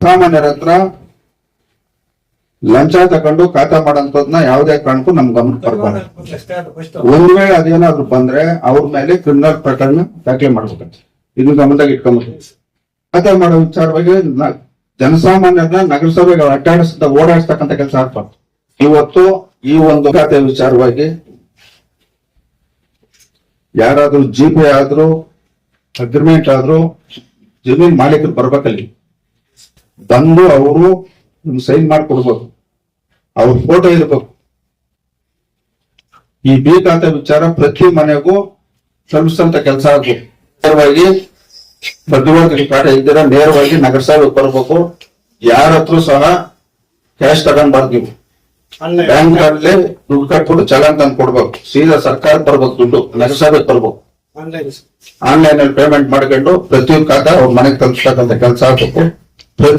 ಸಾಮಾನ್ಯರ ಹತ್ರ ಲಂಚ ತಗೊಂಡು ಖಾತಾ ಮಾಡೋಂಥದ್ನ ಯಾವುದೇ ಕಾರಣಕ್ಕೂ ನಮ್ ಗಮನ ಬರ್ಬಾರ್ದು. ಒಂದ್ ವೇಳೆ ಅದೇನಾದ್ರು ಬಂದ್ರೆ ಅವ್ರ ಮೇಲೆ ಕ್ರಿಮಿನಲ್ ಪ್ರಕರಣ ದಾಖಲೆ ಮಾಡ್ಬೇಕಂತ. ಇದು ಗಮನದಾಗ ಇಟ್ಕೊಂಬೇಕು. ಖಾತೆ ಮಾಡೋ ವಿಚಾರವಾಗಿ ಜನಸಾಮಾನ್ಯರನ್ನ ನಗರಸಭೆಗೆ ಅಡ್ಡಾಡಿಸ್ತಾ ಓಡಾಡಿಸ್ತಕ್ಕಂಥ ಕೆಲಸ ಆಗ್ಬಾರ್ದು. ಇವತ್ತು ಈ ಒಂದು ಖಾತೆ ವಿಚಾರವಾಗಿ ಯಾರಾದ್ರೂ ಜಿ ಪೇ ಆದ್ರೂ ಅಗ್ರಿಮೆಂಟ್ ಆದ್ರೂ ಜಮೀನ್ ಮಾಲೀಕರು ಬರ್ಬೇಕಲ್ಲಿ. ಬಂದು ಅವರು ಸೈನ್ ಮಾಡ್ಕೊಡ್ಬೇಕು ಅವ್ರ ಫೋಟೋ ಇರ್ಬೇಕು ಈ ಬಿ ಖಾತೆ ವಿಚಾರ ಪ್ರತಿ ಮನೆಗೂ ತಲುಪಿಸಂತ ಕೆಲಸ ಆಗ್ಬೇಕು ನೇರವಾಗಿ ಮಧ್ಯವರ್ತಿ ಕಾಟ ಇದ್ದೀರ ನೇರವಾಗಿ ನಗರಸಭೆಗೆ ಬರ್ಬೇಕು. ಯಾರ ಹತ್ರ ಸಹ ಕ್ಯಾಶ್ ತಗೊಂಡ್ಬಾರ್ದು ನೀವು. ಬ್ಯಾಂಕ್ ಅಲ್ಲೇ ದುಡ್ಡು ಕಟ್ಬಿಟ್ಟು ಚಲನ್ ತಂದು ಕೊಡ್ಬೇಕು. ಸೀದಾ ಸರ್ಕಾರ ಬರ್ಬೇಕು ದುಡ್ಡು ನಗರಸಭೆ ಬರ್ಬೇಕು. ಆನ್ಲೈನ್ ಅಲ್ಲಿ ಪೇಮೆಂಟ್ ಮಾಡ್ಕೊಂಡು ಪ್ರತಿಯೊಂದು ಖಾತಾ ಅವ್ರ ಮನೆಗೆ ತಲುಪಿಸ್ತಕ್ಕಂಥ ಕೆಲಸ ಆಗ್ಬೇಕು.